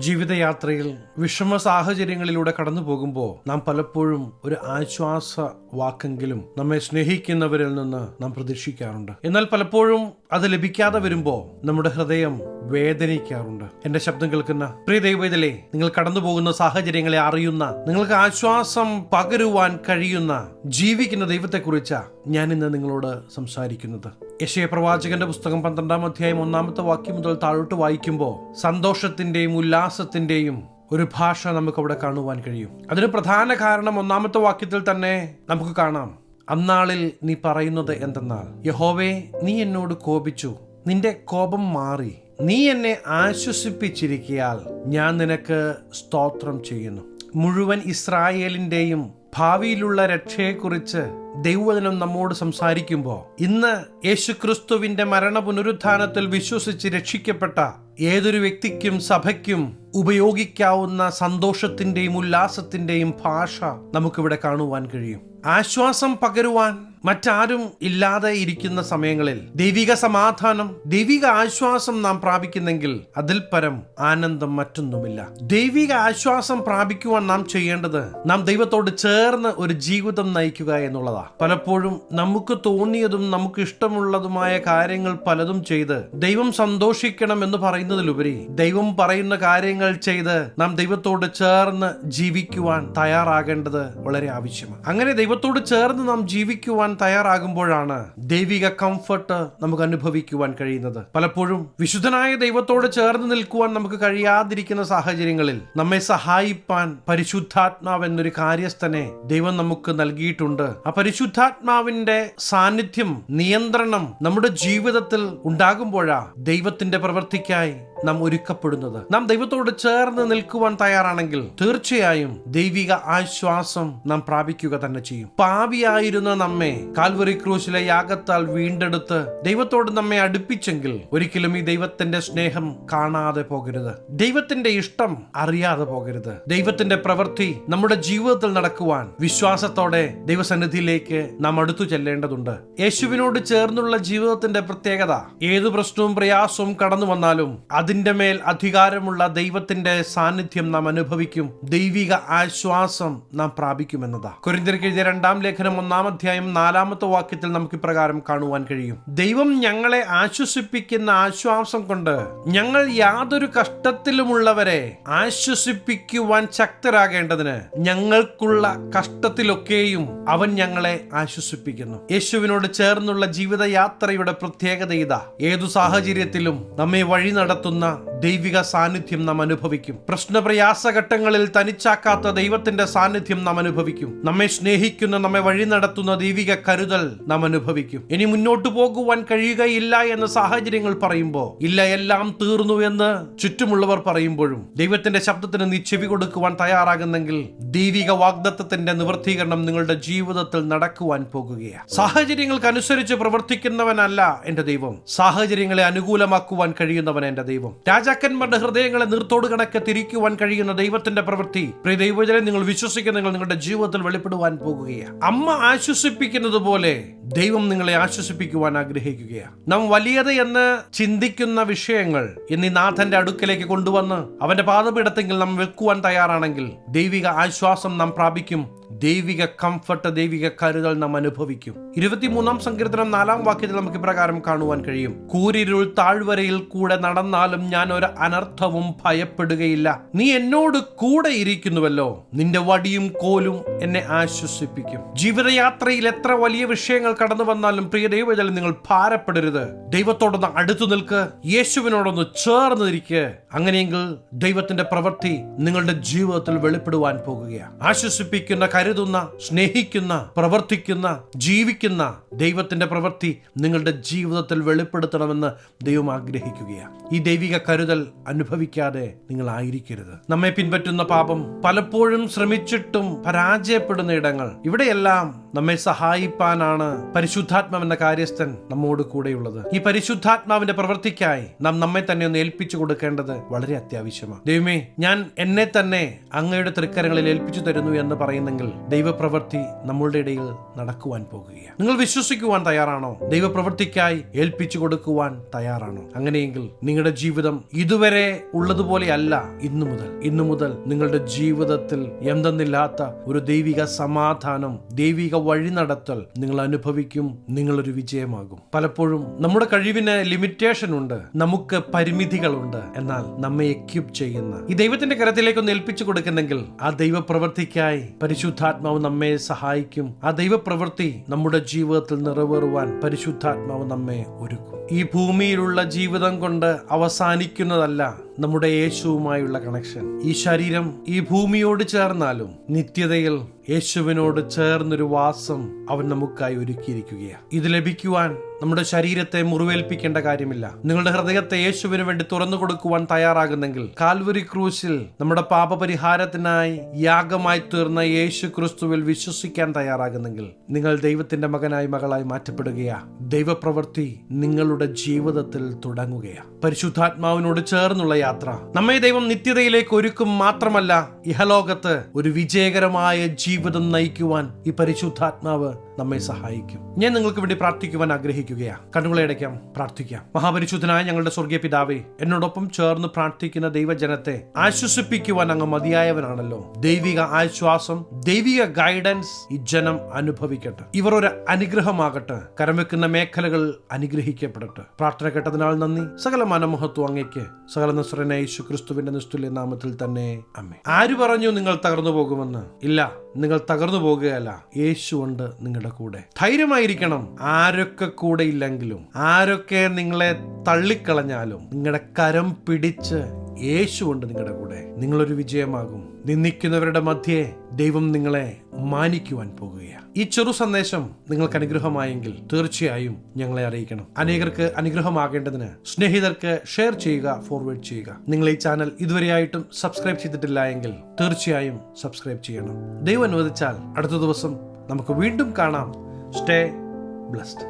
ജീവിതയാത്രയിൽ വിഷമ സാഹചര്യങ്ങളിലൂടെ കടന്നു പോകുമ്പോൾ നാം പലപ്പോഴും ഒരു ആശ്വാസ വാക്കെങ്കിലും നമ്മെ സ്നേഹിക്കുന്നവരിൽ നിന്ന് നാം പ്രതീക്ഷിക്കാറുണ്ട്. എന്നാൽ പലപ്പോഴും അത് ലഭിക്കാതെ വരുമ്പോൾ നമ്മുടെ ഹൃദയം വേദനിക്കാറുണ്ട്. എന്റെ ശബ്ദം കേൾക്കുന്ന പ്രിയ ദൈവത്തിലെ നിങ്ങൾ കടന്നു പോകുന്ന സാഹചര്യങ്ങളെ അറിയുന്ന നിങ്ങൾക്ക് ആശ്വാസം പകരുവാൻ കഴിയുന്ന ജീവിക്കുന്ന ദൈവത്തെക്കുറിച്ച് ഞാൻ ഇന്ന് നിങ്ങളോട് സംസാരിക്കുന്നത്. യശയ പ്രവാചകന്റെ പുസ്തകം പന്ത്രണ്ടാം അധ്യായം ഒന്നാമത്തെ വാക്യം മുതൽ താഴോട്ട് വായിക്കുമ്പോൾ സന്തോഷത്തിന്റെയും ഉല്ലാസത്തിന്റെയും ഒരു ഭാഷ നമുക്ക് അവിടെ കാണുവാൻ കഴിയും. അതിന് പ്രധാന കാരണം ഒന്നാമത്തെ വാക്യത്തിൽ തന്നെ നമുക്ക് കാണാം. അന്നാളിൽ നീ പറയുന്നത് എന്തെന്നാൽ യഹോവേ നീ എന്നോട് കോപിച്ചു. നിന്റെ കോപം മാറി. നീ എന്നെ ആശ്വസിപ്പിച്ചിരിക്കയാൽ ഞാൻ നിനക്ക് സ്തോത്രം ചെയ്യുന്നു. മുഴുവൻ ഇസ്രായേലിന്റെയും ഭാവിയിലുള്ള രക്ഷയെക്കുറിച്ച് ദൈവവചനം നമ്മോട് സംസാരിക്കുമ്പോൾ ഇന്ന് യേശുക്രിസ്തുവിന്റെ മരണ പുനരുത്ഥാനത്തിൽ വിശ്വസിച്ച് രക്ഷിക്കപ്പെട്ട ഏതൊരു വ്യക്തിക്കും സഭയ്ക്കും ഉപയോഗിക്കാവുന്ന സന്തോഷത്തിന്റെയും ഉല്ലാസത്തിന്റെയും ഭാഷ നമുക്കിവിടെ കാണുവാൻ കഴിയും. ആശ്വാസം പകരുവാൻ മറ്റാരും ഇല്ലാതെ ഇരിക്കുന്ന സമയങ്ങളിൽ ദൈവിക സമാധാനം ദൈവിക ആശ്വാസം നാം പ്രാപിക്കുന്നെങ്കിൽ അതിൽ പരം ആനന്ദം മറ്റൊന്നുമില്ല. ദൈവിക ആശ്വാസം പ്രാപിക്കുവാൻ നാം ചെയ്യേണ്ടത് നാം ദൈവത്തോട് ചേർന്ന് ഒരു ജീവിതം നയിക്കുക എന്നുള്ളതാ. പലപ്പോഴും നമുക്ക് തോന്നിയതും നമുക്ക് ഇഷ്ടമുള്ളതുമായ കാര്യങ്ങൾ പലതും ചെയ്ത് ദൈവം സന്തോഷിക്കണം എന്ന് പറയുന്നതിലുപരി ദൈവം പറയുന്ന കാര്യങ്ങൾ ചെയ്ത് നാം ദൈവത്തോട് ചേർന്ന് ജീവിക്കുവാൻ തയ്യാറാകേണ്ടത് വളരെ ആവശ്യമാണ്. അങ്ങനെ ദൈവത്തോട് ചേർന്ന് നാം ജീവിക്കുവാൻ തയ്യാറാകുമ്പോഴാണ് ദൈവിക കംഫർട്ട് നമുക്ക് അനുഭവിക്കുവാൻ കഴിയുന്നത്. പലപ്പോഴും വിശുദ്ധനായ ദൈവത്തോട് ചേർന്ന് നിൽക്കുവാൻ നമുക്ക് കഴിയാതിരിക്കുന്ന സാഹചര്യങ്ങളിൽ നമ്മെ സഹായിപ്പാൻ പരിശുദ്ധാത്മാവ് എന്നൊരു കാര്യസ്ഥനെ ദൈവം നമുക്ക് നൽകിയിട്ടുണ്ട്. ആ പരിശുദ്ധാത്മാവിന്റെ സാന്നിധ്യം നിയന്ത്രണം നമ്മുടെ ജീവിതത്തിൽ ഉണ്ടാകുമ്പോഴാ ദൈവത്തിന്റെ പ്രവൃത്തിക്കായി നാം ഒരുക്കപ്പെടുന്നത്. നാം ദൈവത്തോട് ചേർന്ന് നിൽക്കുവാൻ തയ്യാറാണെങ്കിൽ തീർച്ചയായും ദൈവിക ആശ്വാസം നാം പ്രാപിക്കുക തന്നെ ചെയ്യും. പാപിയായിരുന്ന നമ്മെ കാൽവറി ക്രൂശിലെ യാഗത്താൽ വീണ്ടെടുത്ത് ദൈവത്തോട് നമ്മെ അടുപ്പിച്ചെങ്കിൽ ഒരിക്കലും ഈ ദൈവത്തിന്റെ സ്നേഹം കാണാതെ പോകരുത്. ദൈവത്തിന്റെ ഇഷ്ടം അറിയാതെ പോകരുത്. ദൈവത്തിന്റെ പ്രവൃത്തി നമ്മുടെ ജീവിതത്തിൽ നടക്കുവാൻ വിശ്വാസത്തോടെ ദൈവസന്നിധിയിലേക്ക് നാം അടുത്തു ചെല്ലേണ്ടതുണ്ട്. യേശുവിനോട് ചേർന്നുള്ള ജീവിതത്തിന്റെ പ്രത്യേകത ഏതു പ്രശ്നവും പ്രയാസവും കടന്നു വന്നാലും അതിന്റെ മേൽ അധികാരമുള്ള ദൈവത്തിന്റെ സാന്നിധ്യം നാം അനുഭവിക്കും. ദൈവിക ആശ്വാസം നാം പ്രാപിക്കുമെന്നതാ. കുരിന്തിർക്ക് എഴുതിയ രണ്ടാം ലേഖനം ഒന്നാം അധ്യായം നാലാമത്തെ വാക്യത്തിൽ നമുക്ക് ഇപ്രകാരം കാണുവാൻ കഴിയും. ദൈവം ഞങ്ങളെ ആശ്വസിപ്പിക്കുന്ന ആശ്വാസം കൊണ്ട് ഞങ്ങൾ യാതൊരു കഷ്ടത്തിലുമുള്ളവരെ ആശ്വസിപ്പിക്കുവാൻ ശക്തരാകേണ്ടതിന് ഞങ്ങൾക്കുള്ള കഷ്ടത്തിലൊക്കെയും അവൻ ഞങ്ങളെ ആശ്വസിപ്പിക്കുന്നു. യേശുവിനോട് ചേർന്നുള്ള ജീവിതയാത്രയുടെ പ്രത്യേകത ഇതാ. ഏതു സാഹചര്യത്തിലും നമ്മെ വഴി 없나? ദൈവിക സാന്നിധ്യം നാം അനുഭവിക്കും. പ്രശ്നപ്രയാസഘട്ടങ്ങളിൽ തനിച്ചാക്കാത്ത ദൈവത്തിന്റെ സാന്നിധ്യം നാം അനുഭവിക്കും. നമ്മെ സ്നേഹിക്കുന്ന നമ്മെ വഴി നടത്തുന്ന ദൈവിക കരുതൽ നാം അനുഭവിക്കും. ഇനി മുന്നോട്ട് പോകുവാൻ കഴിയുകയില്ല എന്ന സാഹചര്യങ്ങൾ പറയുമ്പോൾ ഇല്ല എല്ലാം തീർന്നു എന്ന് ചുറ്റുമുള്ളവർ പറയുമ്പോഴും ദൈവത്തിന്റെ ശബ്ദത്തിന് നീ ചെവി കൊടുക്കുവാൻ തയ്യാറാകുന്നെങ്കിൽ ദൈവിക വാഗ്ദത്തത്തിന്റെ നിവർത്തീകരണം നിങ്ങളുടെ ജീവിതത്തിൽ നടക്കുവാൻ പോകുകയാണ്. സാഹചര്യങ്ങൾക്കനുസരിച്ച് പ്രവർത്തിക്കുന്നവനല്ല എന്റെ ദൈവം. സാഹചര്യങ്ങളെ അനുകൂലമാക്കുവാൻ കഴിയുന്നവൻ എന്റെ ദൈവം. രാജാക്കന്മാരുടെ ഹൃദയങ്ങളെ നീർത്തോട് കണക്ക് തിരിക്കുവാൻ കഴിയുന്ന ദൈവത്തിന്റെ പ്രവൃത്തി. പ്രിയ ദൈവജനെ നിങ്ങൾ വിശ്വസിക്കുന്ന നിങ്ങൾ നിങ്ങളുടെ ജീവിതത്തിൽ വെളിപ്പെടുവാൻ പോകുകയാണ്. അമ്മ ആശ്വസിപ്പിക്കുന്നത് പോലെ ദൈവം നിങ്ങളെ ആശ്വസിപ്പിക്കുവാൻ ആഗ്രഹിക്കുകയാണ്. നാം വലിയത് എന്ന് ചിന്തിക്കുന്ന വിഷയങ്ങൾ ഇന്ന് നാഥന്റെ അടുക്കലേക്ക് കൊണ്ടുവന്ന് അവന്റെ പാദപീഠത്തെങ്കിൽ നാം വെക്കുവാൻ തയ്യാറാണെങ്കിൽ ദൈവിക ആശ്വാസം നാം പ്രാപിക്കും. ദൈവിക കംഫർട്ട് ദൈവിക കരുതൽ നാം അനുഭവിക്കും. ഇരുപത്തിമൂന്നാം സങ്കീർത്തനം നാലാം വാക്യത്തിൽ നമുക്ക് ഇപ്രകാരം കാണുവാൻ കഴിയും. കൂരിരുൾ താഴ്വരയിൽ കൂടെ നടന്നാലും ഞാൻ ഒരു അനർത്ഥവും ഭയപ്പെടുകയില്ല. നീ എന്നോട് കൂടെ ഇരിക്കുന്നുവല്ലോ. നിന്റെ വടിയും കോലും എന്നെ ആശ്വസിപ്പിക്കും. ജീവിതയാത്രയിൽ എത്ര വലിയ വിഷയങ്ങൾ കടന്നു വന്നാലും പ്രിയ ദൈവജലം നിങ്ങൾ ഭാരപ്പെടരുത്. ദൈവത്തോടൊന്ന് അടുത്തു നിൽക്ക്. യേശുവിനോടൊന്ന് ചേർന്ന് ഇരിക്കുക അങ്ങനെയെങ്കിൽ ദൈവത്തിന്റെ പ്രവൃത്തി നിങ്ങളുടെ ജീവിതത്തിൽ വെളിപ്പെടുവാൻ പോകുകയാണ്. ആശ്വസിപ്പിക്കുന്ന കരുതുന്ന സ്നേഹിക്കുന്ന പ്രവർത്തിക്കുന്ന ജീവിക്കുന്ന ദൈവത്തിന്റെ പ്രവൃത്തി നിങ്ങളുടെ ജീവിതത്തിൽ വെളിപ്പെടുത്തണമെന്ന് ദൈവം ആഗ്രഹിക്കുകയാണ്. ഈ ദൈവിക കരുതൽ അനുഭവിക്കാതെ നിങ്ങൾ ആയിരിക്കരുത്. നമ്മെ പിൻപറ്റുന്ന പാപം പലപ്പോഴും ശ്രമിച്ചിട്ടും പരാജയപ്പെടുന്ന ഇടങ്ങൾ ഇവിടെയെല്ലാം നമ്മെ സഹായിപ്പാനാണ് പരിശുദ്ധാത്മാവ് എന്ന കാര്യസ്ഥൻ നമ്മോട് കൂടെയുള്ളത്. ഈ പരിശുദ്ധാത്മാവിന്റെ പ്രവൃത്തിക്കായി നാം നമ്മെ തന്നെ ഒന്ന് ഏൽപ്പിച്ചു കൊടുക്കേണ്ടത് വളരെ അത്യാവശ്യമാണ്. ദൈവമേ ഞാൻ എന്നെ തന്നെ അങ്ങയുടെ തൃക്കരങ്ങളിൽ ഏൽപ്പിച്ചു തരുന്നു എന്ന് പറയുന്നെങ്കിൽ ദൈവപ്രവൃത്തി നമ്മളുടെ ഇടയിൽ നടക്കുവാൻ പോകുകയാണ്. നിങ്ങൾ വിശ്വസിക്കുവാൻ തയ്യാറാണോ? ദൈവപ്രവൃത്തിക്കായി ഏൽപ്പിച്ചു കൊടുക്കുവാൻ തയ്യാറാണോ? അങ്ങനെയെങ്കിൽ നിങ്ങളുടെ ജീവിതം ഇതുവരെ ഉള്ളതുപോലെ അല്ല ഇന്നു മുതൽ. ഇന്നു മുതൽ നിങ്ങളുടെ ജീവിതത്തിൽ എന്തെന്നില്ലാത്ത ഒരു ദൈവിക സമാധാനം ദൈവിക വഴി നടത്തൽ നിങ്ങൾ അനുഭവിക്കും നിങ്ങളൊരു വിജയമാകും. പലപ്പോഴും നമ്മുടെ കഴിവിന് ലിമിറ്റേഷൻ ഉണ്ട് നമുക്ക് പരിമിതികളുണ്ട്. എന്നാൽ നമ്മെ എക്യൂബ് ചെയ്യുന്ന. ഈ ദൈവത്തിന്റെ കരത്തിലേക്ക് ഒന്ന് ഏൽപ്പിച്ചു കൊടുക്കുന്നെങ്കിൽ ആ ദൈവപ്രവൃത്തിക്കായി പരിശുദ്ധാത്മാവ് നമ്മെ സഹായിക്കും. ആ ദൈവപ്രവൃത്തി നമ്മുടെ ജീവിതത്തിൽ നിറവേറുവാൻ പരിശുദ്ധാത്മാവ് നമ്മെ ഒരുക്കും. ഈ ഭൂമിയിലുള്ള ജീവിതം കൊണ്ട് അവസാനിക്കുന്നതല്ല നമ്മുടെ യേശുവുമായുള്ള കണക്ഷൻ ഈ ശരീരം ഈ ഭൂമിയോട് ചേർന്നാലും നിത്യതയിൽ യേശുവിനോട് ചേർന്നൊരു വാസം അവൻ നമുക്കായി ഒരുക്കിയിരിക്കുകയാണ്. ഇത് ലഭിക്കുവാൻ നമ്മുടെ ശരീരത്തെ മുറിവേൽപ്പിക്കേണ്ട കാര്യമില്ല. നിങ്ങളുടെ ഹൃദയത്തെ യേശുവിന് വേണ്ടി തുറന്നു കൊടുക്കുവാൻ തയ്യാറാകുന്നെങ്കിൽ കാൽവരി ക്രൂശിൽ നമ്മുടെ പാപപരിഹാരത്തിനായി യാഗമായി തീർന്ന യേശു ക്രിസ്തുവിൽ വിശ്വസിക്കാൻ തയ്യാറാകുന്നെങ്കിൽ നിങ്ങൾ ദൈവത്തിന്റെ മകനായി മകളായി മാറ്റപ്പെടുകയാ. ദൈവപ്രവൃത്തി നിങ്ങളുടെ ജീവിതത്തിൽ തുടങ്ങുകയാ. പരിശുദ്ധാത്മാവിനോട് ചേർന്നുള്ള യാത്ര നമ്മെ ദൈവം നിത്യതയിലേക്ക് ഒരുക്കും മാത്രമല്ല ഇഹലോകത്ത് ഒരു വിജയകരമായ ജീവിതം നയിക്കുവാൻ ഈ പരിശുദ്ധാത്മാവ് നമ്മെ സഹായിക്കും. ഞാൻ നിങ്ങൾക്ക് വേണ്ടി പ്രാർത്ഥിക്കുവാൻ ആഗ്രഹിക്കുകയാണ് കണ്ണുകളെ അടയ്ക്കാം പ്രാർത്ഥിക്കാം. മഹാപരിശുദ്ധനായ ഞങ്ങളുടെ സ്വർഗീയ പിതാവേ എന്നോടൊപ്പം ചേർന്ന് പ്രാർത്ഥിക്കുന്ന ദൈവജനത്തെ ആശ്വസിപ്പിക്കുവാൻ അങ്ങ് മതിയായവനാണല്ലോ. ദൈവിക ആശ്വാസം ദൈവിക ഗൈഡൻസ് ഈ ജനം അനുഭവിക്കട്ടെ. ഇവർ ഒരു അനുഗ്രഹമാകട്ടെ. കരംവെക്കുന്ന മേഖലകൾ അനുഗ്രഹിക്കപ്പെടട്ടെ. പ്രാർത്ഥന കേട്ടതിനാൽ നന്ദി. സകല മനമഹത്വം അങ്ങയ്ക്ക് സകല നസ്രന യേശു ക്രിസ്തുവിന്റെ നിസ്തുല്യ നാമത്തിൽ തന്നെ. അമ്മേ ആര് പറഞ്ഞു നിങ്ങൾ തകർന്നു പോകുമെന്ന്? ഇല്ല നിങ്ങൾ തകർന്നു പോകുകയല്ല. യേശു ഉണ്ട് നിങ്ങളുടെ കൂടെ. ധൈര്യമായിരിക്കണം. ആരൊക്കെ കൂടെ ഇല്ലെങ്കിലും ആരൊക്കെ നിങ്ങളെ തള്ളിക്കളഞ്ഞാലും നിങ്ങളുടെ കരം പിടിച്ച് യേശു ഉണ്ട് നിങ്ങളുടെ കൂടെ നിങ്ങളൊരു വിജയമാകും. നിന്ദിക്കുന്നവരുടെ മധ്യേ ദൈവം നിങ്ങളെ മാനിക്കുവാൻ പോകുകയാണ്. ഈ ചെറു സന്ദേശം നിങ്ങൾക്ക് അനുഗ്രഹമായെങ്കിൽ തീർച്ചയായും ഞങ്ങളെ അറിയിക്കണം. അനേകർക്ക് അനുഗ്രഹമാകേണ്ടതിന് സ്നേഹിതർക്ക് ഷെയർ ചെയ്യുക ഫോർവേഡ് ചെയ്യുക. നിങ്ങൾ ഈ ചാനൽ ഇതുവരെയായിട്ടും സബ്സ്ക്രൈബ് ചെയ്തിട്ടില്ല എങ്കിൽ തീർച്ചയായും സബ്സ്ക്രൈബ് ചെയ്യണം. ദൈവം അനുവദിച്ചാൽ അടുത്ത ദിവസം നമുക്ക് വീണ്ടും കാണാം. Stay blessed